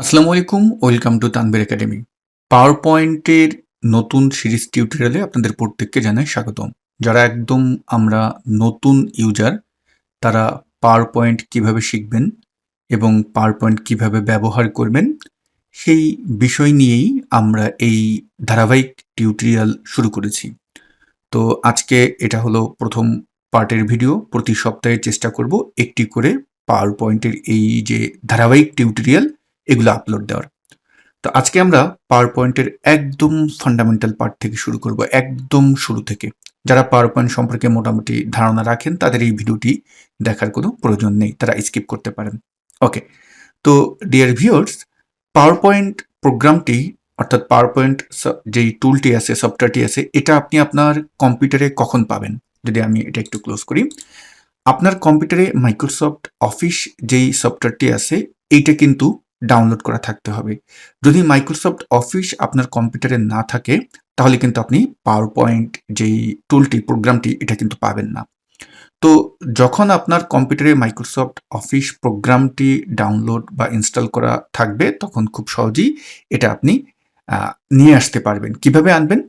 আসসালামু আলাইকুম, welcome to Tanvir academy. Power পয়েন্টের নতুন সিরিজ টিউটোরিয়ালে আপনাদের প্রত্যেককে জানাই স্বাগতম। যারা একদম আমরা নতুন ইউজার, তারা পাওয়ার পয়েন্ট কীভাবে শিখবেন এবং পাওয়ার পয়েন্ট কীভাবে ব্যবহার করবেন, সেই বিষয় নিয়েই আমরা এই ধারাবাহিক টিউটোরিয়াল শুরু করেছি। তো আজকে এটা হলো প্রথম পার্টের ভিডিও, প্রতি সপ্তাহে চেষ্টা করব একটি করে পাওয়ার পয়েন্টের এই যে ধারাবাহিক টিউটোরিয়াল এগুলো আপলোড দেওয়ার। তো আজকে আমরা পাওয়ার পয়েন্টের একদম ফান্ডামেন্টাল পার্ট থেকে শুরু করব, একদম শুরু থেকে। যারা পাওয়ার পয়েন্ট সম্পর্কে মোটামুটি ধারণা রাখেন, তাদের এই ভিডিওটি দেখার কোনো প্রয়োজন নেই, তারা স্কিপ করতে পারেন। ওকে তো ডিয়ার ভিউয়ার্স পাওয়ার পয়েন্ট প্রোগ্রামটি অর্থাৎ পাওয়ার পয়েন্ট যেই টুলটি আছে সফটওয়্যারটি আছে, এটা আপনি আপনার কম্পিউটারে কখন পাবেন? যদি আমি এটা একটু ক্লোজ করি। আপনার কম্পিউটারে মাইক্রোসফট অফিস যেই সফটওয়্যারটি আছে, এইটা কিন্তু ডাউনলোড করা থাকতে হবে। যদি মাইক্রোসফট অফিস আপনার কম্পিউটারে না থাকে, তাহলে কিন্তু আপনি পাওয়ার পয়েন্ট যেই টুলটি প্রোগ্রামটি, এটা কিন্তু পাবেন না। তো যখন আপনার কম্পিউটারে মাইক্রোসফট অফিস প্রোগ্রামটি ডাউনলোড বা ইনস্টল করা থাকবে, তখন খুব সহজেই এটা আপনি নিয়ে আসতে পারবেন। কীভাবে আনবেন?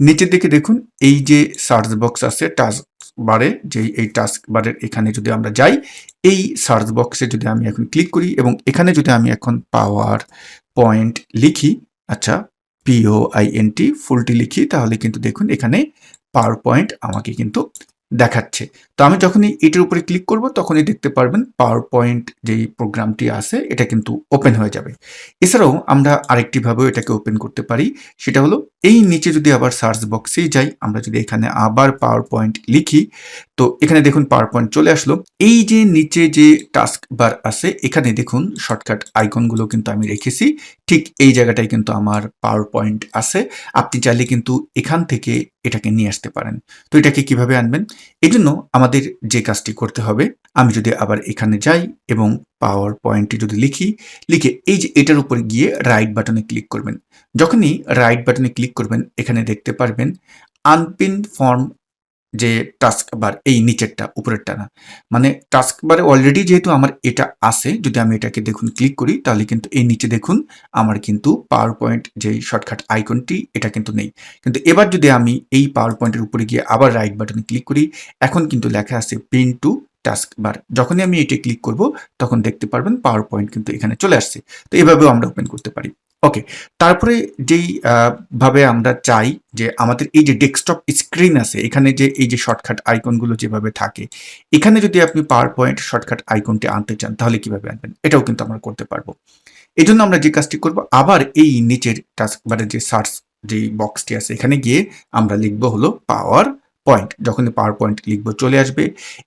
নিচের দিকে দেখুন, এই যে সার্চ বক্স আছে, টাস্ক বারে যে এই টাস্ক বারের এখানে যদি আমরা যাই, এই সার্চ বক্সে যদি আমি এখন ক্লিক করি এবং এখানে যদি আমি এখন পাওয়ার পয়েন্ট লিখি আচ্ছা পিও আই এন টি ফুলটি লিখি, তাহলে কিন্তু দেখুন এখানে পাওয়ার পয়েন্ট আমাকে কিন্তু দেখাচ্ছে। তো আমি যখনই এটির উপরে ক্লিক করব, তখনই দেখতে পারবেন পাওয়ার পয়েন্ট যেই প্রোগ্রামটি আছে, এটা কিন্তু ওপেন হয়ে যাবে। এছাড়াও আমরা আরেকটিভাবেও এটাকে ওপেন করতে পারি, সেটা হলো এই নিচে যদি আবার সার্চ বক্সেই যাই, আমরা যদি এখানে আবার পাওয়ার পয়েন্ট লিখি, তো এখানে দেখুন পাওয়ার পয়েন্ট চলে আসলো। এই যে নিচে যে টাস্ক বার আছে, এখানে দেখুন শর্টকাট আইকনগুলো কিন্তু আমি রেখেছি। ঠিক এই জায়গাটায় কিন্তু আমার পাওয়ার পয়েন্ট আছে। আপনি চাইলে কিন্তু এখান থেকে এটাকে নিয়ে আসতে পারেন। তো এটাকে কীভাবে আনবেন? এই আমাদের যে কাজটি করতে হবে, আমি যদি আবার এখানে যাই এবং পাওয়ার পয়েন্টটি যদি লিখি, লিখে এই যে এটার উপরে গিয়ে রাইট বাটনে ক্লিক করবেন। যখনই রাইট বাটনে ক্লিক করবেন, এখানে দেখতে পারবেন আনপিন ফর্ম যে টাস্ক বার এই নিচেরটা, উপরেরটা না। মানে টাস্ক বারে অলরেডি যেহেতু আমার এটা আছে, যদি আমি এটাকে দেখুন ক্লিক করি, তাহলে কিন্তু এই নিচে দেখুন, আমার কিন্তু পাওয়ার পয়েন্ট যে শর্টকাট আইকনটি এটা কিন্তু নেই। কিন্তু এবার যদি আমি এই পাওয়ার পয়েন্টের উপরে গিয়ে আবার রাইট বাটনে ক্লিক করি, এখন কিন্তু লেখা আছে পিন টু টাস্ক বার যখনই আমি এটি ক্লিক করব, তখন দেখতে পারবেন পাওয়ার পয়েন্ট কিন্তু এখানে চলে আসছে। তো এভাবেও আমরা ওপেন করতে পারি। ওকে তারপরে যেই ভাবে আমরা চাই যে আমাদের এই যে ডেস্কটপ স্ক্রিন আছে, এখানে যে, এই যে শর্টকাট আইকনগুলো যেভাবে থাকে, এখানে যদি আপনি পাওয়ার পয়েন্ট শর্টকাট আইকনটি আনতে চান, তাহলে কীভাবে আনবেন? এটাও কিন্তু আমরা করতে পারব। এই জন্য আমরা যে কাজটি করব, আবার এই নিচের টাস্কবারের যে সার্চ যে বক্সটি আছে, এখানে গিয়ে আমরা লিখব হলো পাওয়ার পয়েন্ট যখনই পাওয়ার পয়েন্ট লিখব, চলে আসবে।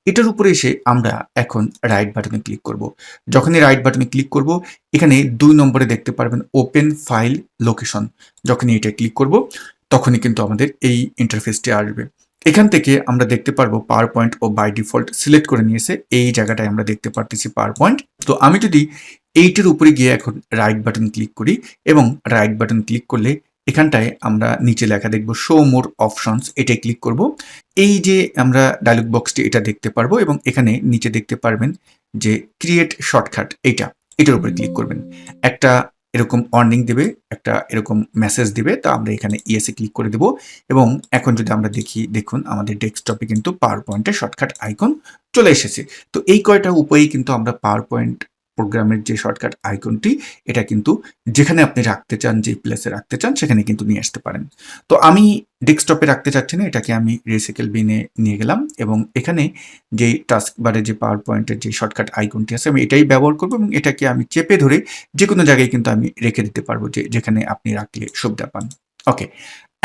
এটার উপরে এসে আমরা এখন রাইট বাটনে ক্লিক করব। যখনই রাইট বাটনে ক্লিক করব, এখানে দুই নম্বরে দেখতে পারবেন ওপেন ফাইল লোকেশন যখনই এটা ক্লিক করব, তখনই কিন্তু আমাদের এই ইন্টারফেসটি আসবে। এখান থেকে আমরা দেখতে পারব পাওয়ার পয়েন্ট ও বাই ডিফল্ট সিলেক্ট করে নিয়েছে। এই জায়গাটায় আমরা দেখতে পারতেছি পাওয়ার পয়েন্ট তো আমি যদি এইটির উপরে গিয়ে এখন রাইট বাটন ক্লিক করি এবং রাইট বাটন ক্লিক করলে এখানটায় আমরা নিচে লেখা দেখব শো মোর অপশনস এটাই ক্লিক করব। এই যে আমরা ডায়লগ বক্সটি এটা দেখতে পারব এবং এখানে নিচে দেখতে পারবেন যে ক্রিয়েট শর্টকাট এইটা, এটার উপরে ক্লিক করবেন। একটা এরকম ওয়ার্নিং দেবে, একটা এরকম মেসেজ দেবে, তা আমরা এখানে ইএসএ ক্লিক করে দেব এবং এখন যদি আমরা দেখি, দেখুন আমাদের ডেস্কটপে কিন্তু পাওয়ার পয়েন্টের শর্টকাট আইকন চলে এসেছে। তো এই কয়টা উপায়ে কিন্তু আমরা পাওয়ার পয়েন্ট প্রোগ্রামের যে শর্টকাট আইকনটি এটা কিন্তু যেখানে আপনি রাখতে চান যে প্লেসে রাখতে চান, সেখানে কিন্তু নিয়ে আসতে পারেন। তো আমি ডেস্কটপে রাখতে চাচ্ছি না, এটাকে আমি রিসাইকেল বিনে নিয়ে গেলাম এবং এখানে যে টাস্ক বারে যে পাওয়ার পয়েন্টের যে শর্টকাট আইকনটি আছে, আমি এটাই ব্যবহার করব এবং এটাকে আমি চেপে ধরে যে কোনো জায়গায় কিন্তু আমি রেখে দিতে পারব যে যেখানে আপনি রাখলে সুবিধা পান। ওকে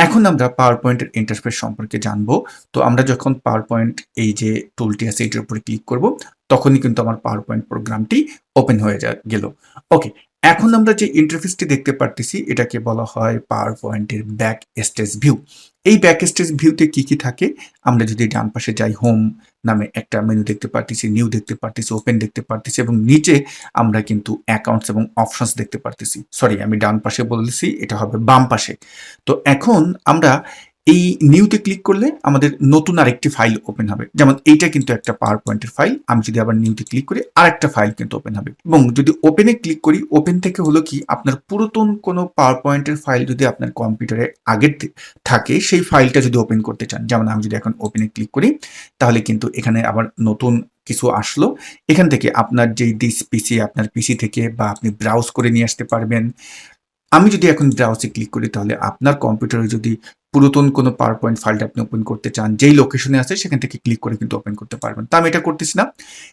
এখন আমরা পাওয়ার পয়েন্টের ইন্টারফেস সম্পর্কে জানব। তো আমরা যখন পাওয়ার পয়েন্ট এই যে টুলটি আছে, এটার উপরে ক্লিক করব তখনই কিন্তু আমার পাওয়ার পয়েন্ট প্রোগ্রামটি ওপেন হয়ে যা, গেল। ওকে এখন আমরা যে ইন্টারফেসটি দেখতে পারতেছি, এটাকে বলা হয় পাওয়ার পয়েন্টের ব্যাক স্টেজ ভিউ এই ব্যাক স্টেজ ভিউতে কি কি থাকে? আমরা যদি ডান পাশে যাই হোম নামে একটা মেনু দেখতে পারতেছি নিউ দেখতে পারতেছি ওপেন দেখতে পারতেছি, এবং নিচে আমরা কিন্তু অ্যাকাউন্টস এবং অপশনস দেখতে পারতেছি। সরি আমি ডান পাশে বলেছি এটা হবে বাম পাশে। তো এখন আমরা এই নিউতে ক্লিক করলে আমাদের নতুন আরেকটি ফাইল ওপেন হবে। যেমন এইটা কিন্তু একটা পাওয়ার পয়েন্টের ফাইল আমি যদি আবার নিউতে ক্লিক করি, আরেকটা ফাইল কিন্তু ওপেন হবে। এবং যদি ওপেনে ক্লিক করি ওপেন থেকে হলো কি, আপনার পুরাতন কোনো পাওয়ার পয়েন্টের ফাইল যদি আপনার কম্পিউটারে আগের থাকে, সেই ফাইলটা যদি ওপেন করতে চান, যেমন আমি যদি এখন ওপেনে ক্লিক করি, তাহলে কিন্তু এখানে আবার নতুন কিছু আসলো। এখান থেকে আপনার যেই দিস পিসি আপনার পিসি থেকে বা আপনি ব্রাউজ করে নিয়ে আসতে পারবেন। আমি যদি এখন ব্রাউজে ক্লিক করি, তাহলে আপনার কম্পিউটারে যদি পুরাতন কোনো পাওয়ার পয়েন্ট ফাইলটা আপনি ওপেন করতে চান, যেই লোকেশনে আছে, সেখান থেকে ক্লিক করে কিন্তু ওপেন করতে পারবেন। তা আমি এটা করতেছি না।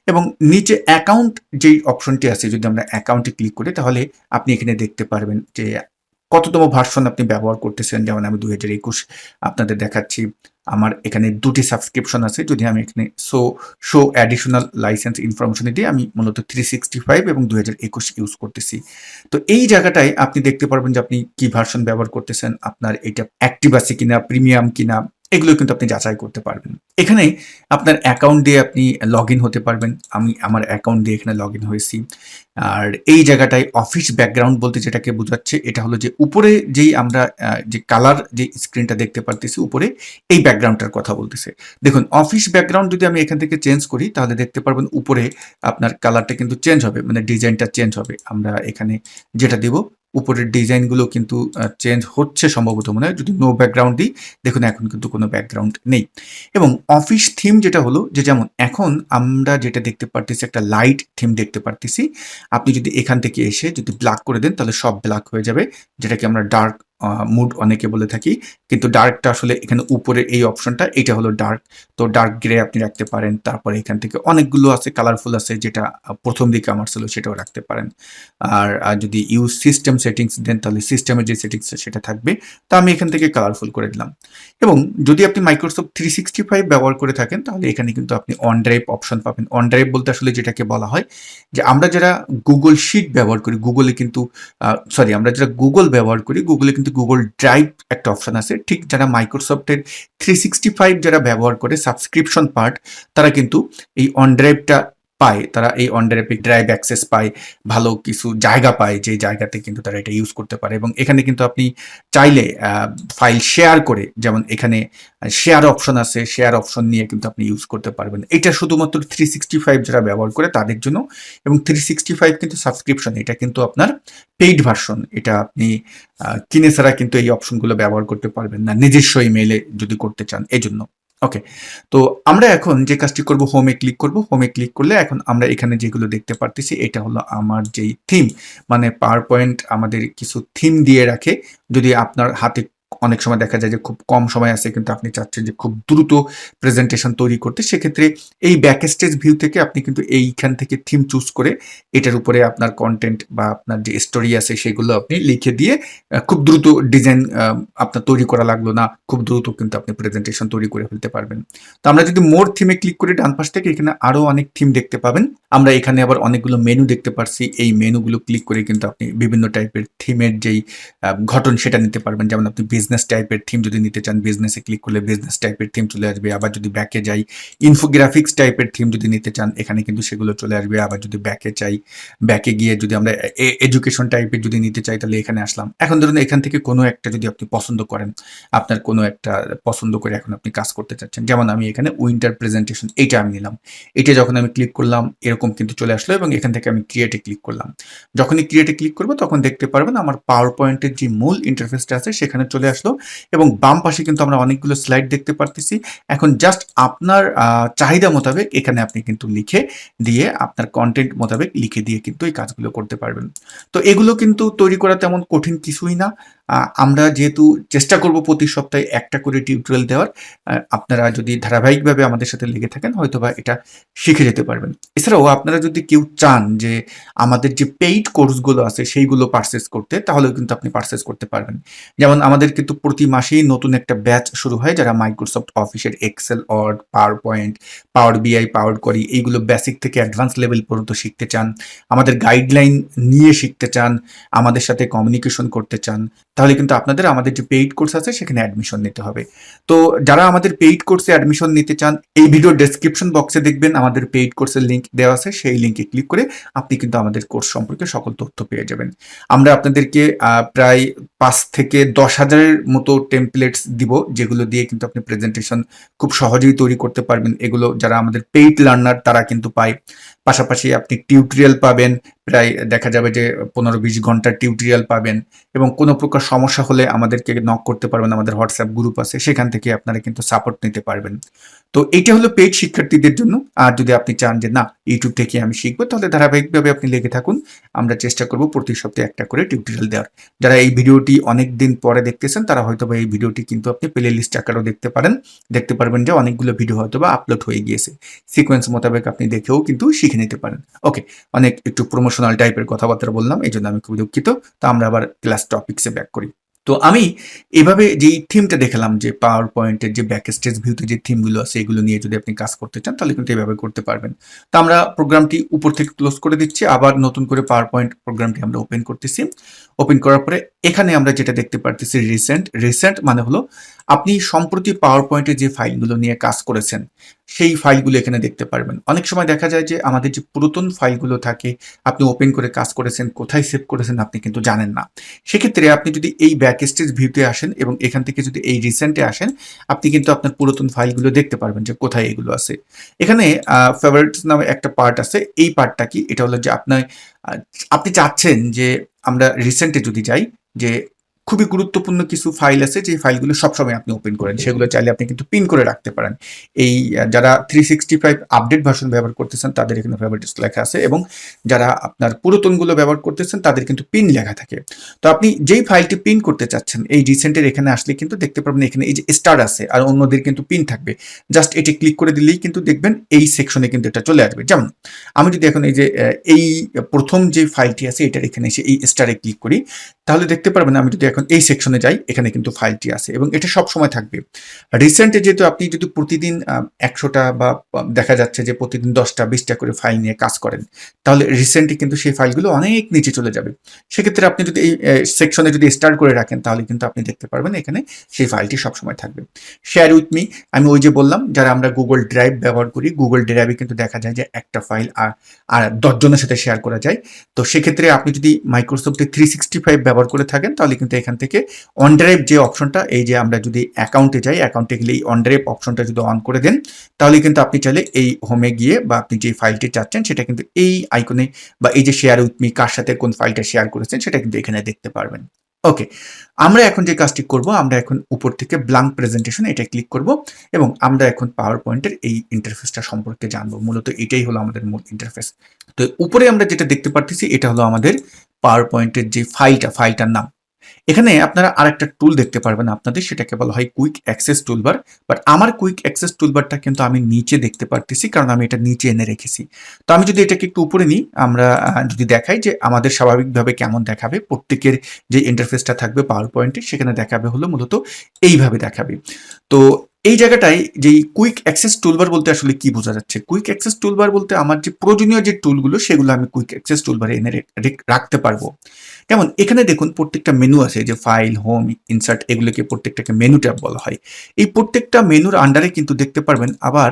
এবং নিচে অ্যাকাউন্ট যেই অপশনটি আছে, যদি আমরা অ্যাকাউন্টে ক্লিক করি, তাহলে আপনি এখানে দেখতে পারবেন যে কততম ভার্সন আপনি ব্যবহার করতেছেন? যেমন আমি দু হাজার একুশ আপনাদের দেখাচ্ছি। আমার এখানে দুটি সাবস্ক্রিপশন আছে, যদি আমি এখানে so show additional licence information দিয়ে আমি মূলত থ্রি সিক্সটি ফাইভ এবং দু হাজার একুশ ইউজ করতেছি। তো এই জায়গাটায় আপনি দেখতে পারবেন যে আপনি কি ভার্সন ব্যবহার করতেছেন, আপনার এটা অ্যাক্টিভ আছে কিনা প্রিমিয়াম কিনা এগুলো কিন্তু আপনি যাচাই করতে পারবেন। এখানে আপনার অ্যাকাউন্ট দিয়ে আপনি লগ হতে পারবেন। আমি আমার অ্যাকাউন্ট দিয়ে এখানে লগ হয়েছি। আর এই জায়গাটায় অফিস ব্যাকগ্রাউন্ড বলতে যেটাকে বোঝাচ্ছে, এটা হলো যে উপরে যেই আমরা যে কালার যে স্ক্রিনটা দেখতে পারতেছি, উপরে এই ব্যাকগ্রাউন্ডটার কথা বলতেছে। দেখুন অফিস ব্যাকগ্রাউন্ড যদি আমি এখান থেকে চেঞ্জ করি, তাহলে দেখতে পারবেন উপরে আপনার কালারটা কিন্তু চেঞ্জ হবে মানে ডিজাইনটা চেঞ্জ হবে। আমরা এখানে যেটা দিব উপরের ডিজাইনগুলো কিন্তু চেঞ্জ হচ্ছে সম্ভবত মনে হয়। যদি নো ব্যাকগ্রাউন্ড দিই দেখুন এখন কিন্তু কোনো ব্যাকগ্রাউন্ড নেই। এবং অফিস থিম যেটা হলো, যে যেমন এখন আমরা যেটা দেখতে পারতেছি, একটা লাইট থিম দেখতে পারতেছি। আপনি যদি এখান থেকে এসে যদি ব্ল্যাক করে দেন, তাহলে সব ব্ল্যাক হয়ে যাবে। যেটাকে আমরা ডার্ক মুড অনেকে বলে থাকি। কিন্তু ডার্কটা আসলে এখানে উপরে এই অপশনটা এটা হলো ডার্ক তো ডার্ক গ্রে আপনি রাখতে পারেন। তারপরে এখান থেকে অনেকগুলো আছে কালারফুল আছে, যেটা প্রথম দিকে আমার ছিল, সেটাও রাখতে পারেন। আর আর যদি ইউজ সিস্টেম সেটিংস দেন, তাহলে সিস্টেমের যে সেটিংস সেটা থাকবে। তা আমি এখান থেকে কালারফুল করে দিলাম। এবং যদি আপনি মাইক্রোসফট থ্রি সিক্সটি ফাইভ ব্যবহার করে থাকেন, তাহলে এখানে কিন্তু আপনি অন ড্রাইভ অপশন পাবেন। অন ড্রাইভ বলতে আসলে যেটাকে বলা হয়, যে আমরা যারা গুগল শিট ব্যবহার করি গুগলে কিন্তু সরি আমরা যারা গুগল ব্যবহার করি গুগলে কিন্তু গুগল ড্রাইভ একটা অপশান আছে। ঠিক যারা মাইক্রোসফটের থ্রি সিক্সটি ফাইভ যারা ব্যবহার করে সাবস্ক্রিপশন পার্ট তারা কিন্তু এই অন ড্রাইভটা পায়, তারা এই অন ড্রাইভে ড্রাইভ অ্যাক্সেস পায়, ভালো কিছু জায়গা পায় যে জায়গাতে কিন্তু তারা এটা ইউজ করতে পারে এবং এখানে কিন্তু আপনি চাইলে ফাইল শেয়ার করে যেমন এখানে শেয়ার অপশন আছে শেয়ার অপশন নিয়ে কিন্তু আপনি ইউজ করতে পারবেন। এটা শুধুমাত্র থ্রি সিক্সটি ফাইভ যারা ব্যবহার করে তাদের জন্য এবং থ্রি সিক্সটি ফাইভ কিন্তু সাবস্ক্রিপশন এটা কিন্তু আপনার পেইড ভার্সন এটা আপনি কিনে ছাড়া কিন্তু এই অপশনগুলো ব্যবহার করতে পারবেন না, নিজস্ব ইমেইলে যদি করতে চান এই জন্য ওকে তো আমরা এখন যে কাজটি করব হোমে ক্লিক করব। হোমে ক্লিক করলে এখন আমরা এখানে যেগুলো দেখতে পারতেছি, এটা হলো আমার যেই থিম মানে পাওয়ার পয়েন্ট আমাদের কিছু থিম দিয়ে রাখে। যদি আপনার হাতে অনেক সময় দেখা যায় যে খুব কম সময় আছে, কিন্তু আপনি চাচ্ছেন যে খুব দ্রুত প্রেজেন্টেশন তৈরি করতে, সেক্ষেত্রে এই ব্যাক স্টেজ ভিউ থেকে আপনি কিন্তু এইখান থেকে থিম চুজ করে এটার উপরে আপনার কন্টেন্ট বা আপনার যে স্টোরি আছে সেগুলো আপনি লিখে দিয়ে খুব দ্রুত ডিজাইন আপনার তৈরি করা লাগল না, খুব দ্রুত কিন্তু আপনি প্রেজেন্টেশন তৈরি করে ফেলতে পারবেন। তো আমরা যদি মোর থিমে ক্লিক করি, ডান পাশ থেকে এখানে আরও অনেক থিম দেখতে পাবেন। আমরা এখানে আবার অনেকগুলো মেনু দেখতে পারছি। এই মেনুগুলো ক্লিক করে কিন্তু আপনি বিভিন্ন টাইপের থিমের যেই ঘটন সেটা নিতে পারবেন। যেমন আপনি বিজনেস টাইপের থিম যদি নিতে চান বিজনেসে ক্লিক করলে বিজনেস টাইপের থিম চলে আসবে। আবার যদি ব্যাকে যাই ইনফোগ্রাফিক্স টাইপের থিম যদি নিতে চান, এখানে কিন্তু সেগুলো চলে আসবে। আবার যদি ব্যাকে চাই ব্যাকে গিয়ে যদি আমরা এডুকেশন টাইপের যদি নিতে চাই, তাহলে এখানে আসলাম। এখন ধরুন এখান থেকে কোনো একটা যদি আপনি পছন্দ করেন, আপনার কোনো একটা পছন্দ করে এখন আপনি কাজ করতে চাচ্ছেন, যেমন আমি এখানে উইন্টার প্রেজেন্টেশন এইটা আমি নিলাম। এটা যখন আমি ক্লিক করলাম, এরকম কিন্তু চলে আসলো এবং এখান থেকে আমি ক্রিয়েটে ক্লিক করলাম। যখনই ক্রিয়েটে ক্লিক করব, তখন দেখতে পারবেন আমার পাওয়ার পয়েন্টের যে মূল ইন্টারফেসটা আছে, সেখানে চলে আসলো এবং বাম পাশে কিন্তু আমরা অনেকগুলো স্লাইড দেখতে পারতেছি। এখন জাস্ট আপনার চাহিদা মোতাবেক এখানে আপনি কিন্তু লিখে দিয়ে আপনার কন্টেন্ট মোতাবেক লিখে দিয়ে কিন্তু এই কাজগুলো করতে পারবেন। তো এগুলো কিন্তু তৈরি করা তেমন কঠিন কিছুই না। আমরা যেহেতু চেষ্টা করব প্রতি সপ্তাহে একটা করে টিউটোরিয়াল দেওয়ার আপনারা যদি ধারাবাহিকভাবে আমাদের সাথে লেগে থাকেন, হয়তোবা এটা শিখে যেতে পারবেন। এছাড়াও আপনারা যদি কেউ চান যে আমাদের যে পেইড কোর্সগুলো আছে সেইগুলো পারচেস করতে, তাহলেও কিন্তু আপনি পারচেস করতে পারবেন। যেমন আমাদের কিন্তু প্রতি মাসেই নতুন একটা ব্যাচ শুরু হয়, যারা মাইক্রোসফট অফিসের Excel Word PowerPoint Power BI পাওয়ার করি এইগুলো বেসিক থেকে অ্যাডভান্স লেভেল পর্যন্ত শিখতে চান, আমাদের গাইডলাইন নিয়ে শিখতে চান, আমাদের সাথে কমিউনিকেশন করতে চান তাহলে কিন্তু আপনাদের আমাদের যে পেইড কোর্স আছে সেখানে অ্যাডমিশন নিতে হবে। তো যারা আমাদের পেইড কোর্সে অ্যাডমিশন নিতে চান, এই ভিডিও ডেসক্রিপশন বক্সে দেখবেন আমাদের পেইড কোর্সের লিঙ্ক দেওয়া আছে। সেই লিঙ্কে ক্লিক করে আপনি কিন্তু আমাদের কোর্স সম্পর্কে সকল তথ্য পেয়ে যাবেন। আমরা আপনাদেরকে প্রায় পাঁচ থেকে দশ হাজারের মতো টেমপ্লেটস দিব, যেগুলো দিয়ে কিন্তু আপনি প্রেজেন্টেশন খুব সহজেই তৈরি করতে পারবেন। এগুলো যারা আমাদের পেইড লার্নার তারা কিন্তু পায়। পাশাপাশি আপনি টিউটোরিয়াল পাবেন প্রায় দেখা যাবে যে পনেরো বিশ ঘণ্টার টিউটোরিয়াল পাবেন এবং কোনো প্রকার সমস্যা হলে আমাদেরকে নক করতে পারবেন, আমাদের হোয়াটসঅ্যাপ গ্রুপ আছে, সেখান থেকে আপনারা কিন্তু সাপোর্ট নিতে পারবেন। তো এটা হলো পেইড শিক্ষার্থীদের জন্য। আর যদি আপনি চান যে না ইউটিউব থেকে আমি শিখব, তাহলে ধারাবাহিকভাবে আপনি লেগে থাকুন। আমরা চেষ্টা করব প্রতি সপ্তাহে একটা করে টিউটোরিয়াল দেওয়ার। যারা এই ভিডিওটি অনেক দিন পরে দেখতেছেন, তারা হয়তো বা এই ভিডিওটি কিন্তু আপনি প্লে লিস্ট আকারেও দেখতে পারেন। দেখতে পারবেন যে অনেকগুলো ভিডিও হয়তো বা আপলোড হয়ে গিয়েছে। সিকোয়েন্স মোতাবেক আপনি দেখেও কিন্তু শিখে নিতে পারেন। ওকে অনেক একটু প্রমোশনাল টাইপের কথাবার্তা বললাম, এই জন্য আমি খুবই দুঃখিত। তো আমরা আবার ক্লাস টপিক্সে ব্যাক করি। তো আমি এভাবে যেই থিমটা দেখালাম, যে পাওয়ার পয়েন্টের যে ব্যাক স্টেজ ভিউতে যে থিমগুলো আছে, এগুলো নিয়ে যদি আপনি কাজ করতে চান, তাহলে কিন্তু এভাবে করতে পারবেন। তো আমরা প্রোগ্রামটি উপর থেকে ক্লোজ করে দিচ্ছি। আবার নতুন করে পাওয়ার পয়েন্ট প্রোগ্রামটি আমরা ওপেন করতেছি। ওপেন করার পরে এখানে আমরা যেটা দেখতে পারতেছি রিসেন্ট রিসেন্ট মানে হলো, আপনি সম্প্রতি পাওয়ার পয়েন্টে যে ফাইলগুলো নিয়ে কাজ করেছেন সেই ফাইলগুলো এখানে দেখতে পারবেন। অনেক সময় দেখা যায় যে আমাদের যে পুরাতন ফাইলগুলো থাকে, আপনি ওপেন করে কাজ করেছেন, কোথায় সেভ করেছেন আপনি কিন্তু জানেন না। সেক্ষেত্রে আপনি যদি এই ব্যাক স্টেজ ভিউতে আসেন এবং এখান থেকে যদি এই রিসেন্টে আসেন, আপনি কিন্তু আপনার পুরাতন ফাইলগুলো দেখতে পারবেন যে কোথায় এগুলো আছে। এখানে ফেভারিটস নামে একটা পার্ট আছে। এই পার্টটা কি? এটা হলো যে আপনার আপনি চাচ্ছেন যে আমরা রিসেন্টে যদি যাই, যে খুবই গুরুত্বপূর্ণ কিছু ফাইল আছে, যে ফাইলগুলো সবসময় আপনি ওপেন করেন। সেগুলো চাইলে আপনি কিন্তু পিন করে রাখতে পারেন। এই যারা three sixty five update version ব্যবহার করতেছেন, তাদের এখানে ফেভারিটস লেখা আছে এবং যারা আপনার পুরাতনগুলো ব্যবহার করতেছেন, তাদের কিন্তু পিন লেখা থাকে। তো আপনি যেই ফাইলটি পিন করতে চাচ্ছেন, এই রিসেন্টের এখানে আসলে কিন্তু দেখতে পারবেন এখানে এই যে স্টার আছে আর অন্যদের কিন্তু পিন থাকবে। জাস্ট এটি ক্লিক করে দিলেই কিন্তু দেখবেন এই সেকশনে কিন্তু এটা চলে আসবে। যেমন, আমি যদি এখন এই যে এই প্রথম যে ফাইলটি আছে, এটার এখানে এসে এই স্টারে ক্লিক করি তাহলে দেখতে পারবেন আমি যদি এখন এই সেকশনে যাই, এখানে কিন্তু ফাইলটি আছে এবং এটা সব সময় থাকবে। রিসেন্টে যেহেতু আপনি যদি প্রতিদিন একশোটা বা দেখা যাচ্ছে যে প্রতিদিন দশটা, বিশটা করে ফাইল নিয়ে কাজ করেন, তাহলে রিসেন্টে কিন্তু সেই ফাইলগুলো অনেক নিচে চলে যাবে। সেক্ষেত্রে আপনি যদি এই সেকশনে যদি স্টার্ট করে রাখেন, তাহলে কিন্তু আপনি দেখতে পারবেন এখানে সেই ফাইলটি সবসময় থাকবে। শেয়ার উইথ মি আমি ওই যে বললাম, যারা আমরা গুগল ড্রাইভ ব্যবহার করি গুগল ড্রাইভে কিন্তু দেখা যায় যে একটা ফাইল আর আর দশজনের সাথে শেয়ার করা যায়। তো সেক্ষেত্রে আপনি যদি মাইক্রোসফটের থ্রি সিক্সটি ফাইভ ব্যবহার করে থাকেন, তাহলে কিন্তু এখান থেকে অন ড্রাইভ যে অপশনটা এই যে আমরা যদি অ্যাকাউন্টে যাই অ্যাকাউন্টে গেলে এই অন ড্রাইভ অপশনটা যদি অন করে দেন, তাহলে কিন্তু আপনি চাইলে এই হোমে গিয়ে বা আপনি যে ফাইলটি চাচ্ছেন, সেটা কিন্তু এই আইকনে বা এই যে শেয়ার উইথ মি কার সাথে কোন ফাইলটা শেয়ার করেছেন, সেটা কিন্তু এখানে দেখতে পারবেন। ওকে আমরা এখন যে কাজটি করব, আমরা এখন উপর থেকে ব্লাঙ্ক প্রেজেন্টেশন এটা ক্লিক করব এবং আমরা এখন পাওয়ার পয়েন্টের এই ইন্টারফেসটা সম্পর্কে জানব। মূলত এটাই হলো আমাদের মূল ইন্টারফেস তো উপরে আমরা যেটা দেখতে পারতেছি, এটা হলো আমাদের পাওয়ার পয়েন্টের যে ফাইলটা ফাইলটার নাম। এখানে আপনারা আরেকটা টুল দেখতে পারবেন আপনাদের, সেটাকে বলা হয় কুইক অ্যাক্সেস টুলবার বাট আমার কুইক অ্যাক্সেস টুলবারটা কিন্তু আমি নিচে দেখতে পারতেছি, কারণ আমি এটা নিচে এনে রেখেছি। তো আমি যদি এটাকে একটু উপরে নিই, আমরা যদি দেখাই যে আমাদের স্বাভাবিকভাবে কেমন দেখাবে, প্রত্যেকের যে ইন্টারফেসটা থাকবে পাওয়ার পয়েন্টে সেখানে দেখাবে হলো মূলত এইভাবে দেখাবে। তো এই জায়গাটায় যেই কুইক অ্যাক্সেস টুলবার বলতে আসলে কি বোঝা যাচ্ছে? কুইক অ্যাক্সেস টুলবার বলতে আমার যে প্রয়োজনীয় যে টুলগুলো সেগুলো আমি কুইক অ্যাক্সেস টুলবারে এনে রাখতে পারব। যেমন এখানে দেখুন প্রত্যেকটা মেনু আছে যে ফাইল হোম ইনসার্ট এগুলোকে প্রত্যেকটাকে মেনু ট্যাব বলা হয়। এই প্রত্যেকটা মেনুর আন্ডারে কিন্তু দেখতে পারবেন আবার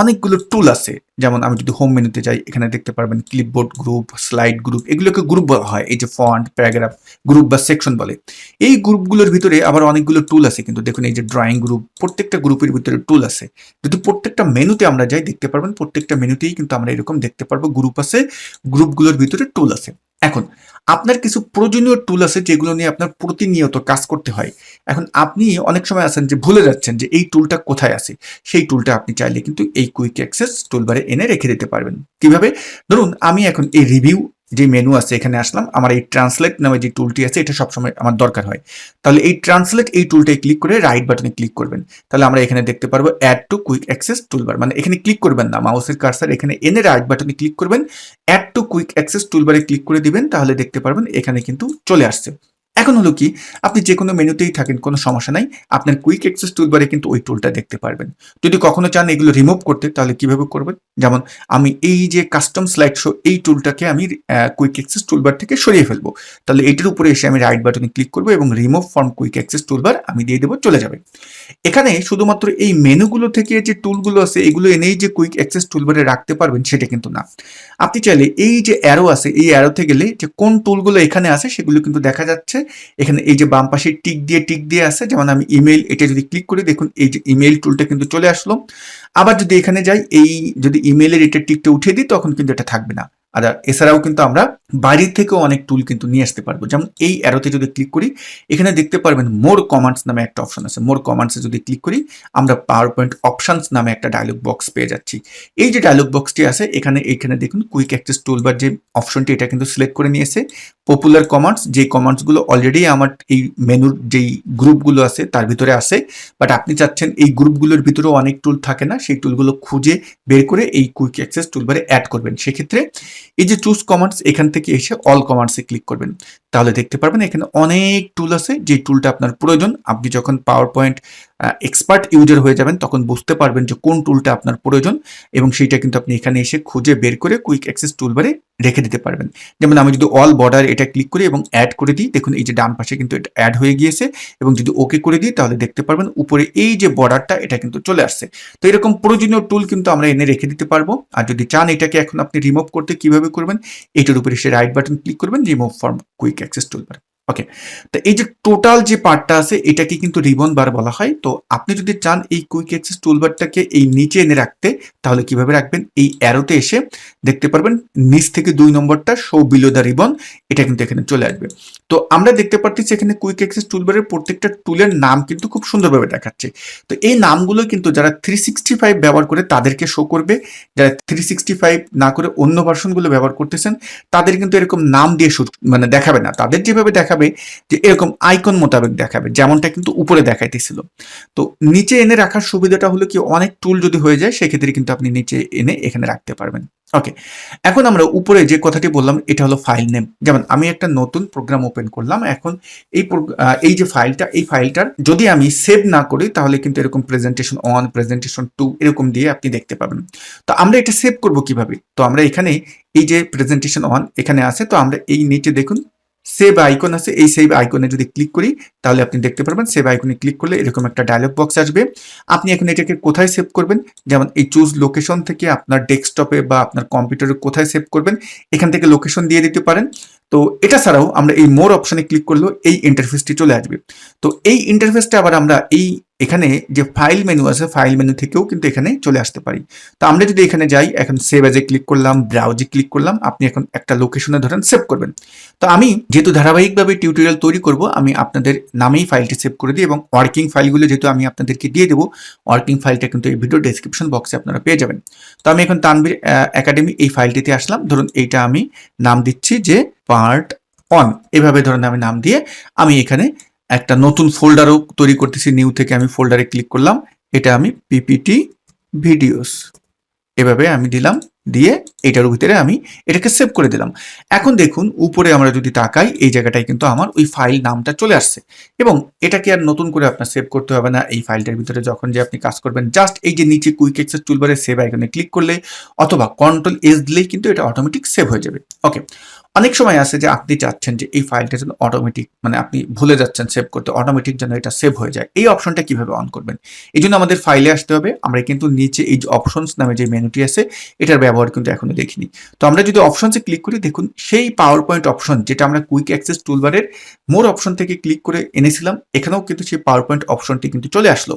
অনেকগুলো টুল আছে। যেমন আমি যদি হোম মেনুতে যাই, এখানে দেখতে পারবেন ক্লিপবোর্ড গ্রুপ স্লাইড গ্রুপ এগুলোকে গ্রুপ বলা হয়। এই যে ফন্ট প্যারাগ্রাফ গ্রুপ বা সেকশন বলে। এই গ্রুপগুলোর ভিতরে আবার অনেকগুলো টুল আছে। কিন্তু দেখুন এই যে ড্রয়িং গ্রুপ প্রত্যেকটা গ্রুপের ভিতরে টুল আছে। যদি প্রত্যেকটা মেনুতে আমরা যাই, দেখতে পারবেন প্রত্যেকটা মেনুতেই কিন্তু আমরা এরকম দেখতে পারব গ্রুপ আছে গ্রুপগুলোর ভিতরে টুল আছে। এখন, আপনার কিছু প্রয়োজনীয় টুল আছে যেগুলো নিয়ে আপনার প্রতিনিয়ত কাজ করতে হয়। এখন আপনি অনেক সময় আছেন যে ভুলে যাচ্ছেন যে এই টুলটা কোথায় আছে? সেই টুলটা আপনি চাইলে কিন্তু এই কুইক অ্যাক্সেস টুলবারে এনে রেখে দিতে পারবেন। কীভাবে? ধরুন, আমি এখন এই রিভিউ যে মেনু আছে এখানে আসলাম, আমার এই ট্রান্সলেট নামে যে টুলটি আছে, এটা সবসময় আমার দরকার হয়। তাহলে এই ট্রান্সলেট এই টুলটায় ক্লিক করে রাইট বাটনে ক্লিক করবেন। তাহলে আমরা এখানে দেখতে পারব add to quick access toolbar মানে এখানে ক্লিক করবেন না, মাউসের কার্সার এখানে এনে রাইট বাটনে ক্লিক করবেন অ্যাড টু কুইক অ্যাক্সেস টুলবারে ক্লিক করে দিবেন, তাহলে দেখতে পারবেন এখানে কিন্তু চলে আসছে। এখন হলো কি, আপনি যে কোনো মেনুতেই থাকেন, কোনো সমস্যা নাই। আপনার কুইক অ্যাক্সেস টুলবারে কিন্তু ওই টুলটা দেখতে পারবেন। যদি কখনো চান এগুলো রিমুভ করতে, তাহলে কীভাবে করবেন? যেমন আমি এই যে কাস্টম স্লাইড শো এই টুলটাকে আমি কুইক অ্যাক্সেস টুলবার থেকে সরিয়ে ফেলব। তাহলে এটির উপরে এসে আমি রাইট বাটনে ক্লিক করব এবং remove from quick access toolbar আমি দিয়ে দেবো, চলে যাবে। এখানে শুধুমাত্র এই মেনুগুলো থেকে যে টুলগুলো আছে, এগুলো এনেই যে কুইক অ্যাক্সেস টুলবারে রাখতে পারবেন, সেটা কিন্তু না। আপনি চাইলে এই যে অ্যারো আছে, এই অ্যারোতে গেলে যে কোন টুলগুলো এখানে আছে, সেগুলো কিন্তু দেখা যাচ্ছে এখানে এই যে বাম পাশে টিক দিয়ে টিক দিয়ে আছে, যেমন আমি ইমেল এটা যদি ক্লিক করি, দেখুন এই যে ইমেল টুলটা কিন্তু চলে আসলো। আবার যদি এখানে যাই, এই যদি ইমেলের এটা টিকটা উঠিয়ে দিই, তখন কিন্তু এটা থাকবে না। আর এছাড়াও কিন্তু আমরা বাড়ির থেকেও অনেক টুল কিন্তু নিয়ে আসতে পারব। যেমন এই অ্যারোতে যদি ক্লিক করি, এখানে দেখতে পারবেন মোর কমান্ডস নামে একটা অপশন আছে। মোর কমান্ডসে যদি ক্লিক করি, আমরা পাওয়ার পয়েন্ট অপশনস নামে একটা ডায়লগ বক্স পেয়ে যাচ্ছি। এই যে ডায়লগ বক্সটি আছে, এখানে এইখানে দেখুন কুইক অ্যাক্সেস টুলবার যে অপশনটি এটা কিন্তু সিলেক্ট করে নিয়েছে। পপুলার কমান্ডস যে কমান্ডসগুলো অলরেডি আমার এই মেনুর যেই গ্রুপগুলো আছে, তার ভিতরে আছে। বাট আপনি চাচ্ছেন এই গ্রুপগুলোর ভিতরেও অনেক টুল থাকে না, সেই টুলগুলো খুঁজে বের করে এই কুইক অ্যাক্সেস টুলবারে অ্যাড করবেন। সেক্ষেত্রে এই যে চুজ কমান্ডস এখান থেকে এসে অল কমান্ডসে ক্লিক করবেন। তাহলে দেখতে পারবেন এখানে অনেক টুল আছে, যে টুলটা আপনার প্রয়োজন। আপনি যখন পাওয়ার পয়েন্ট এক্সপার্ট ইউজার হয়ে যাবেন, তখন বুঝতে পারবেন যে কোন টুলটা আপনার প্রয়োজন এবং সেইটা কিন্তু আপনি এখানে এসে খুঁজে বের করে কুইক অ্যাক্সেস টুলবারে রেখে দিতে পারবেন। যেমন আমি যদি অল বর্ডার এটা ক্লিক করি এবং অ্যাড করে দিই, দেখুন এই যে ডান পাশে কিন্তু এটা অ্যাড হয়ে গিয়েছে এবং যদি ওকে করে দিই, তাহলে দেখতে পারবেন উপরে এই যে বর্ডারটা এটা কিন্তু চলে আসছে। তো এরকম প্রয়োজনীয় টুল কিন্তু আমরা এনে রেখে দিতে পারব। আর যদি চান এটাকে এখন আপনি রিমুভ করতে কীভাবে করবেন এইটার উপরে এসে রাইট বাটন ক্লিক করবেন remove from quick access toolbar okay তো এই যে টোটাল যে পার্টটা আছে, এটাকে কিন্তু রিবন বার বলা হয়। তো আপনি যদি চান এই কুইক অ্যাক্সেস টুলবারটাকে এই নিচে এনে রাখতে, তাহলে কীভাবে রাখবেন? এই অ্যারোতে এসে দেখতে পারবেন নিচ থেকে দুই নম্বরটা শো বিলো দ্য রিবন এটা কিন্তু এখানে চলে আসবে। তো আমরা দেখতে পাচ্ছি এখানে কুইক অ্যাক্সেস টুলবারের প্রত্যেকটা টুলের নাম কিন্তু খুব সুন্দরভাবে দেখাচ্ছে। তো এই নামগুলো কিন্তু যারা থ্রি সিক্সটি ফাইভ ব্যবহার করে তাদেরকে শো করবে। যারা থ্রি সিক্সটি ফাইভ না করে অন্য ভার্সনগুলো ব্যবহার করতেছেন, তাদের কিন্তু এরকম নাম দিয়ে মানে দেখাবে না। তাদের যেভাবে দেখাবে যে এরকম আইকন মোতাবেক দেখাবে, যেমনটা কিন্তু উপরে দেখাইতেছিল। তো নিচে এনে রাখার সুবিধাটা হলো কি, অনেক টুল যদি হয়ে যায়, সেক্ষেত্রে কিন্তু আপনি নিচে এনে এখানে রাখতে পারবেন। ওকে এখন আমরা উপরে যে কথাটি বললাম, এটা হলো ফাইল নেম যেমন আমি একটা নতুন প্রোগ্রাম ওপেন করলাম, এখন এই এই যে ফাইলটা এই ফাইলটার যদি আমি সেভ না করি, তাহলে কিন্তু এরকম প্রেজেন্টেশন ওয়ান প্রেজেন্টেশন টু এরকম দিয়ে আপনি দেখতে পাবেন। তো আমরা এটা সেভ করব কীভাবে? তো আমরা এখানে এই যে প্রেজেন্টেশন ওয়ান এখানে আছে, তো আমরা এই নিচে দেখুন সেভ আইকন আছে, এই সেভ আইকনে যদি ক্লিক করি, তাহলে আপনি দেখতে পারবেন সেভ আইকনে ক্লিক করলে এরকম একটা ডায়লগ বক্স আসবে। আপনি এখন এটাকে কোথায় সেভ করবেন? যেমন এই চুজ লোকেশন থেকে আপনার ডেস্কটপে বা আপনার কম্পিউটারে কোথায় সেভ করবেন? এখান থেকে লোকেশন দিয়ে দিতে পারেন। তো এটা ছাড়াও আমরা এই মোর অপশনে ক্লিক করলেও এই ইন্টারফেসটি চলে আসবে। তো এই ইন্টারফেসটা আবার আমরা এই এখানে যে ফাইল মেনু আছে ফাইল মেনু থেকেও কিন্তু এখানে চলে আসতে পারি। তো আমরা যদি এখানে যাই, এখন সেভ এজে ক্লিক করলাম ব্রাউজে ক্লিক করলাম, আপনি এখন একটা লোকেশনে ধরেন সেভ করবেন। তো আমি যেহেতু ধারাবাহিকভাবে টিউটোরিয়াল তৈরি করব, আমি আপনাদের নামেই ফাইলটি সেভ করে দিই এবং ওয়ার্কিং ফাইলগুলো যেহেতু আমি আপনাদেরকে দিয়ে দেবো ওয়ার্কিং ফাইলটা কিন্তু এই ভিডিও ডেসক্রিপশন বক্সে আপনারা পেয়ে যাবেন। তো আমি এখন তানবির একাডেমি এই ফাইলটিতে আসলাম। ধরুন এইটা আমি নাম দিচ্ছি যে পার্ট অন এভাবে ধরুন আমি নাম দিয়ে আমি এখানে একটা নতুন ফোল্ডারও তৈরি করতেছি নিউ থেকে আমি ফোল্ডারে ক্লিক করলাম। এটা আমি পিপিটি ভিডিওস এভাবে আমি দিলাম, দিয়ে এটার ভিতরে আমি এটাকে সেভ করে দিলাম। এখন দেখুন, উপরে আমরা যদি তাকাই, এই জায়গাটায় কিন্তু আমার ওই ফাইল নামটা চলে আসছে। এবং এটাকে আর নতুন করে আপনার সেভ করতে হবে না? এই ফাইলটার ভিতরে যখন যে আপনি কাজ করবেন জাস্ট এই যে নিচে কুইক এক্সেস টুলবারে সেভ আইকনে ক্লিক করলে, অথবা কন্ট্রোল এস দিলেই কিন্তু এটা অটোমেটিক সেভ হয়ে যাবে। ওকে অনেক সময় আছে যে আপনি চাচ্ছেন যে এই ফাইলটা যেন অটোমেটিক মানে আপনি ভুলে যাচ্ছেন সেভ করতে অটোমেটিক যেন এটা সেভ হয়ে যায়। এই অপশনটা কীভাবে অন করবেন? এই জন্য আমাদের ফাইলে আসতে হবে। আমরা কিন্তু নিচে এই যে অপশনস নামে যে মেনুটি আছে, এটার ব্যবহার কিন্তু এখনও দেখিনি। তো আমরা যদি অপশনসে ক্লিক করি, দেখুন সেই পাওয়ার পয়েন্ট অপশন যেটা আমরা কুইক অ্যাক্সেস টুলবারের মোর অপশন থেকে ক্লিক করে এনেছিলাম, এখানেও কিন্তু সেই পাওয়ার পয়েন্ট অপশনটি কিন্তু চলে আসলো।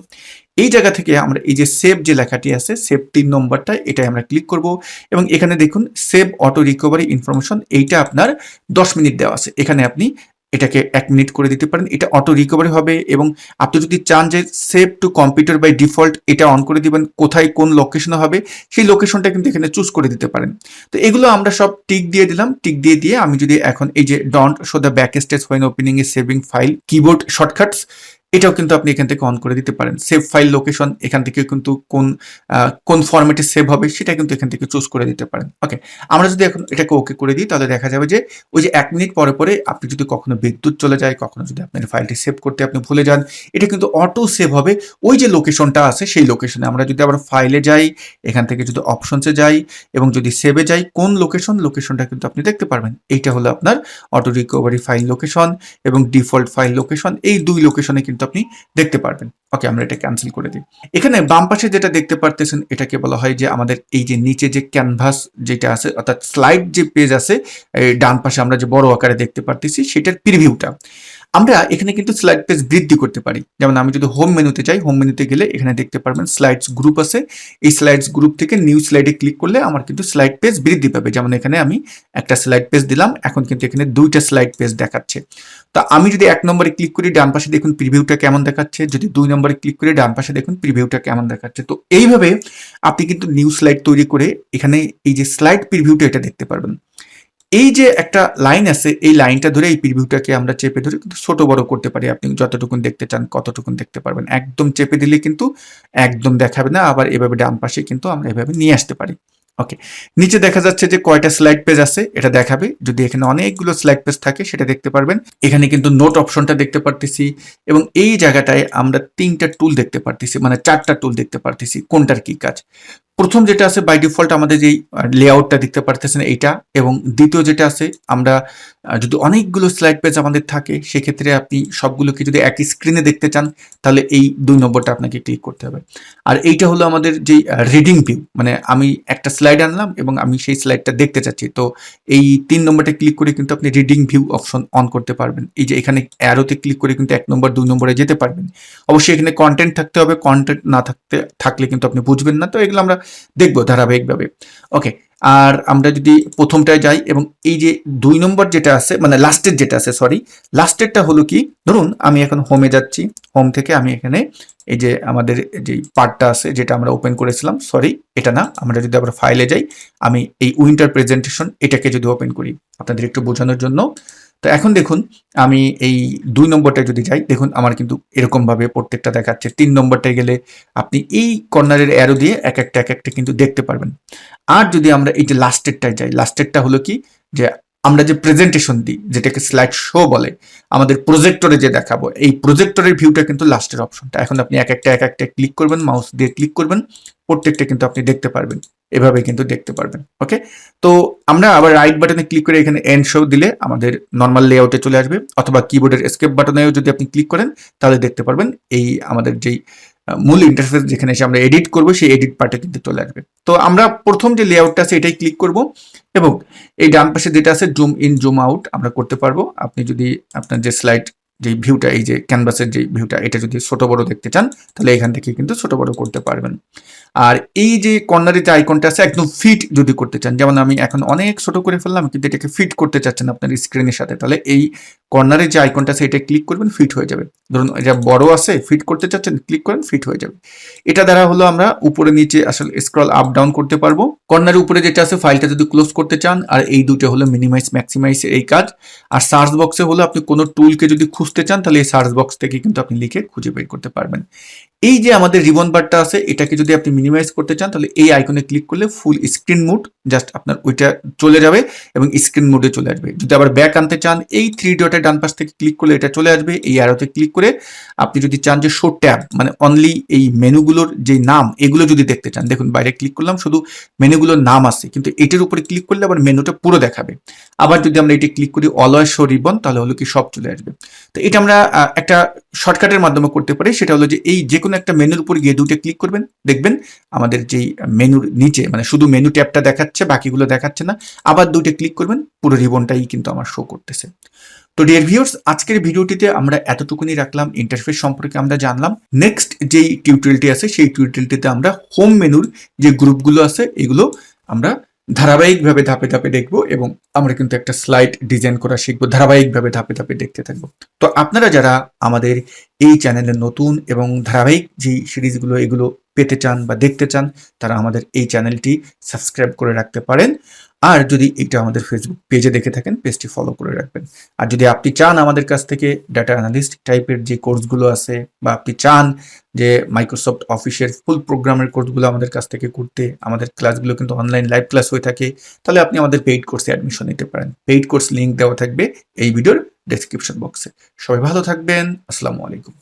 এই জায়গা থেকে আমরা এই যে সেভ যে লেখাটি আছে সেভ তিন নম্বরটা, এটাই আমরা ক্লিক করব। এবং এখানে দেখুন সেভ অটো রিকভারি ইনফরমেশন এইটা আপনার দশ মিনিট দেওয়া আছে। এখানে আপনি এটাকে এক মিনিট করে দিতে পারেন। এটা অটো রিকভারি হবে এবং আপনি যদি চান যে save to computer by default এটা অন করে দিবেন, কোথায় কোন লোকেশনে হবে, সেই লোকেশনটা কিন্তু এখানে চুজ করে দিতে পারেন। তো এগুলো আমরা সব টিক দিয়ে দিলাম। টিক দিয়ে দিয়ে আমি যদি এখন এই যে don't show the backstage when opening a saving file keyboard shortcuts এটাও কিন্তু আপনি এখান থেকে অন করে দিতে পারেন। সেভ ফাইল লোকেশন এখান থেকে কিন্তু কোন কোন ফরম্যাটে সেভ হবে সেটা কিন্তু এখান থেকে চুজ করে দিতে পারেন। ওকে আমরা যদি এখন এটাকে ওকে করে দিই, তাহলে দেখা যাবে যে ওই যে এক মিনিট পরে পরে আপনি যদি কখনো বিদ্যুৎ চলে যায়, কখনো যদি আপনার ফাইলটি সেভ করতে আপনি ভুলে যান, এটা কিন্তু অটো সেভ হবে। ওই যে লোকেশনটা আছে, সেই লোকেশনে আমরা যদি আবার ফাইলে যাই, এখান থেকে যদি অপশনসে যাই এবং যদি সেভে যাই, কোন লোকেশন লোকেশনটা কিন্তু আপনি দেখতে পারবেন। এইটা হলো আপনার অটো রিকভারি ফাইল লোকেশন এবং ডিফল্ট ফাইল লোকেশন এই দুই লোকেশনে কিন্তু আপনি দেখতে পারবেন। ওকে আমরা এটা ক্যান্সেল করে দিই। এখানে বাম পাশে যেটা দেখতে পারতেছেন, এটাকে বলা হয় যে আমাদের এই যে নিচে যে ক্যানভাস যেটা আছে, অর্থাৎ স্লাইড যে পেজ আছে ডান পাশে আমরা যে বড় আকারে দেখতে পারতেছি, সেটার প্রিভিউটা আমরা এখানে কিন্তু স্লাইড পেজ বৃদ্ধি করতে পারি। যেমন আমি যদি হোম মেনুতে যাই হোম মেনুতে গেলে এখানে দেখতে পারবেন স্লাইডস গ্রুপ আছে। এই স্লাইডস গ্রুপ থেকে নিউ স্লাইডে ক্লিক করলে আমার কিন্তু স্লাইড পেজ বৃদ্ধি পাবে। যেমন এখানে আমি একটা স্লাইড পেজ দিলাম, এখন কিন্তু এখানে দুইটা স্লাইড পেজ দেখাচ্ছে। তা আমি যদি এক নম্বরে ক্লিক করি, ডান পাশে দেখুন প্রিভিউটা কেমন দেখাচ্ছে। যদি দুই নম্বরে ক্লিক করি, ডান পাশে দেখুন প্রিভিউটা কেমন দেখাচ্ছে। তো এইভাবে আপনি কিন্তু নিউ স্লাইড তৈরি করে এখানে এই যে স্লাইড প্রিভিউটা এটা দেখতে পারবেন। এই যে একটা লাইন আছে, এই লাইনটা ধরে এই প্রিভিউটাকে আমরা চেপে ধরে কিন্তু ছোট বড় করতে পারি। আপনি যতটুকুন দেখতে চান কতটুকুন দেখতে পারবেন। একদম চেপে দিলে কিন্তু একদম দেখাবে না, আবার এভাবে ডান পাশে কিন্তু আমরা এভাবে নিয়ে আসতে পারি। ওকে নিচে দেখা যাচ্ছে যে কয়টা স্লাইড পেজ আছে, এটা দেখাবে। যদি এখানে অনেকগুলো স্লাইড পেজ থাকে, সেটা দেখতে পারবেন। এখানে কিন্তু নোট অপশনটা দেখতে পারতেছি এবং এই জায়গাটায় আমরা তিনটা টুল দেখতে পারতেছি মানে চারটা টুল দেখতে পারতেছি, কোনটার কি কাজ। প্রথম যেটা আছে বাই ডিফল্ট আমাদের যেই লেআউটটা দেখতে পারতেছেন এইটা। এবং দ্বিতীয় যেটা আছে, আমরা যদি অনেকগুলো স্লাইড পেজ আমাদের থাকে, সেক্ষেত্রে আপনি সবগুলোকে যদি একই স্ক্রিনে দেখতে চান, তাহলে এই দুই নম্বরটা আপনাকে ক্লিক করতে হবে। আর এইটা হলো আমাদের যেই রিডিং ভিউ মানে আমি একটা স্লাইড আনলাম এবং আমি সেই স্লাইডটা দেখতে চাচ্ছি। তো এই তিন নম্বরটা ক্লিক করে কিন্তু আপনি রিডিং ভিউ অপশন অন করতে পারবেন। এই যে এখানে অ্যারোতে ক্লিক করে কিন্তু এক নম্বর, দুই নম্বরে যেতে পারবেন। অবশ্যই এখানে কন্টেন্ট থাকতে হবে। কন্টেন্ট না থাকতে, থাকলে কিন্তু আপনি বুঝবেন না। তো এগুলো আমরা দেখব ধারাবাহিকভাবে। ওকে আর আমরা যদি প্রথমটায় যাই এবং এই যে দুই নম্বর যেটা আছে মানে লাস্টের যেটা আছে সরি লাস্টেরটা হলো কি? ধরুন আমি এখন হোমে যাচ্ছি হোম থেকে আমি এখানে এই যে আমাদের যে পার্টটা আছে যেটা আমরা ওপেন করেছিলাম সরি এটা না, আমরা যদি আবার ফাইলে যাই, আমি এই উইন্টার প্রেজেন্টেশন এটাকে যদি ওপেন করি, আপনাদের একটু বোঝানোর জন্য। তো এখন দেখুন, আমি এই দুই নম্বরটায় যদি যাই, দেখুন আমার কিন্তু এরকমভাবে প্রত্যেকটা দেখাচ্ছে। তিন নম্বরটায় গেলে আপনি এই কর্নারের অ্যারো দিয়ে এক একটা এক একটা কিন্তু দেখতে পারবেন। আর যদি আমরা এই যে লাস্টেরটায় যাই লাস্টেরটা হলো কি? যে আমরা যে প্রেজেন্টেশন দিই, যেটাকে স্লাইড শো বলে, আমাদের প্রজেক্টরে যে দেখাবো, এই প্রজেক্টরের ভিউটা কিন্তু লাস্টের অপশনটা এখন আপনি এক একটা এক একটা ক্লিক করবেন মাউস দিয়ে ক্লিক করবেন প্রত্যেকটা কিন্তু আপনি দেখতে পারবেন। এভাবে কিন্তু দেখতে পারবেন ওকে তো আমরা আবার রাইট বাটনে ক্লিক করে এখানে এন্ড শো দিলে আমাদের নর্মাল লেআউটে চলে আসবে, অথবা কিবোর্ডের স্কেপ বাটনেও যদি আপনি ক্লিক করেন, তাহলে দেখতে পারবেন এই আমাদের যেই মূল ইন্টারফেস যেখানে এসে আমরা এডিট করব, সেই এডিট পার্টে কিন্তু চলে আসবে। তো আমরা প্রথম যে লেআউটটা আছে, এটাই ক্লিক করব এবং এই ডান পাশে যেটা আছে জুম ইন জুম আউট আমরা করতে পারব। আপনি যদি আপনার যে স্লাইড যে ভিউটা এই যে ক্যানভাসের যে ভিউটা এটা যদি ছোট বড় দেখতে চান, তাহলে এখান থেকে কিন্তু ছোট বড় করতে পারবেন। আর এই যে কর্নারে যে আইকনটা আছে, একদম ফিট যদি করতে চান, যেমন আমি এখন অনেক ছোট করে ফেললাম, কিন্তু এটাকে ফিট করতে চাচ্ছেন আপনার স্ক্রিনের সাথে, তাহলে এই কর্নারে যে আইকনটা সেটা ক্লিক করবেন ফিট হয়ে যাবে। ধরুন, এটা বড় আছে ফিট করতে চাচ্ছেন ক্লিক করেন ফিট হয়ে যাবে। এটা দ্বারা হলো আমরা উপরে নিচে আসলে স্ক্রল আপ ডাউন করতে পারব। কর্নারের উপরে যেটা আছে ফাইলটা যদি ক্লোজ করতে চান, আর এই দুটো হলো মিনিমাইজ ম্যাক্সিমাইজ এই কাজ। আর সার্চ বক্সে হলো আপনি কোনো টুলকে যদি খুঁজতে চান, তাহলে এই সার্চ বক্স থেকে কিন্তু আপনি লিখে খুঁজে বের করতে পারবেন। এই যে আমাদের রিবন বারটা আছে, এটাকে যদি আপনি মিনিমাইজ করতে চান, তাহলে এই আইকনে ক্লিক করলে ফুল স্ক্রিন মোড জাস্ট আপনার ওইটা চলে যাবে এবং স্ক্রিন মোডে চলে আসবে। যদি আবার ব্যাক আনতে চান, এই থ্রি ডটের ডান পাশ থেকে ক্লিক করলে এটা চলে আসবে, এই অ্যারোতে ক্লিক করে আপনি যদি চান যে শো ট্যাব মানে অনলি এই মেনুগুলোর যে নাম, এগুলো যদি দেখতে চান, দেখুন বাইরে ক্লিক করলাম, শুধু মেনুগুলোর নাম আছে, কিন্তু এটার উপরে ক্লিক করলে আবার মেনুটা পুরো দেখাবে। আবার যদি আমরা এটি ক্লিক করি অলওয়েজ শো রিবন তাহলে হলো কি সব চলে আসবে। তো এটা আমরা একটা শর্টকাটের মাধ্যমে করতে পারি, সেটা হলো যে এই যে কোনো একটা মেনুর উপর গিয়ে দুটো ক্লিক করবেন, দেখবেন আমাদের যেই মেনুর নিচে মানে শুধু মেনু ট্যাবটা দেখাচ্ছে, বাকিগুলো দেখাচ্ছে না, আবার দুটো ক্লিক করবেন, পুরো রিবনটাই কিন্তু আমার শো করতেছে। তো ডিয়ার ভিউয়ার্স আজকের ভিডিওটিতে আমরা এতটুকুনি রাখলাম ইন্টারফেস সম্পর্কে আমরা জানলাম। নেক্সট যেই টিউটোরিয়ালটি আছে, সেই টিউটোরিয়ালটিতে আমরা হোম মেনুর যে গ্রুপগুলো আছে, এগুলো আমরা ধারাবাহিকভাবে ধাপে ধাপে দেখব এবং আমরা কিন্তু একটা স্লাইড ডিজাইন করা শিখব, ধারাবাহিকভাবে ধাপে ধাপে দেখতে থাকব। তো আপনারা যারা আমাদের এই চ্যানেলে নতুন এবং ধারাবাহিক যে সিরিজগুলো এগুলো পেতে চান বা দেখতে চান, তারা আমাদের এই চ্যানেলটি সাবস্ক্রাইব করে রাখতে পারেন। আর যদি এটা আমাদের ফেসবুক পেজে দেখে থাকেন পেজটি ফলো করে রাখবেন। আর যদি আপনি চান আমাদের কাছ থেকে ডাটা অ্যানালিস্ট টাইপের যে কোর্সগুলো আছে, বা আপনি চান যে মাইক্রোসফট অফিসের ফুল প্রোগ্রামের কোর্সগুলো আমাদের কাছ থেকে করতে, আমাদের ক্লাসগুলো কিন্তু অনলাইন লাইভ ক্লাস হয়ে থাকে, তাহলে আপনি আমাদের পেইড কোর্সে অ্যাডমিশন নিতে পারেন। পেইড কোর্স লিঙ্ক দেওয়া থাকবে এই ভিডিওর ডেসক্রিপশন বক্সে সবাই ভালো থাকবেন, আসসালামু আলাইকুম।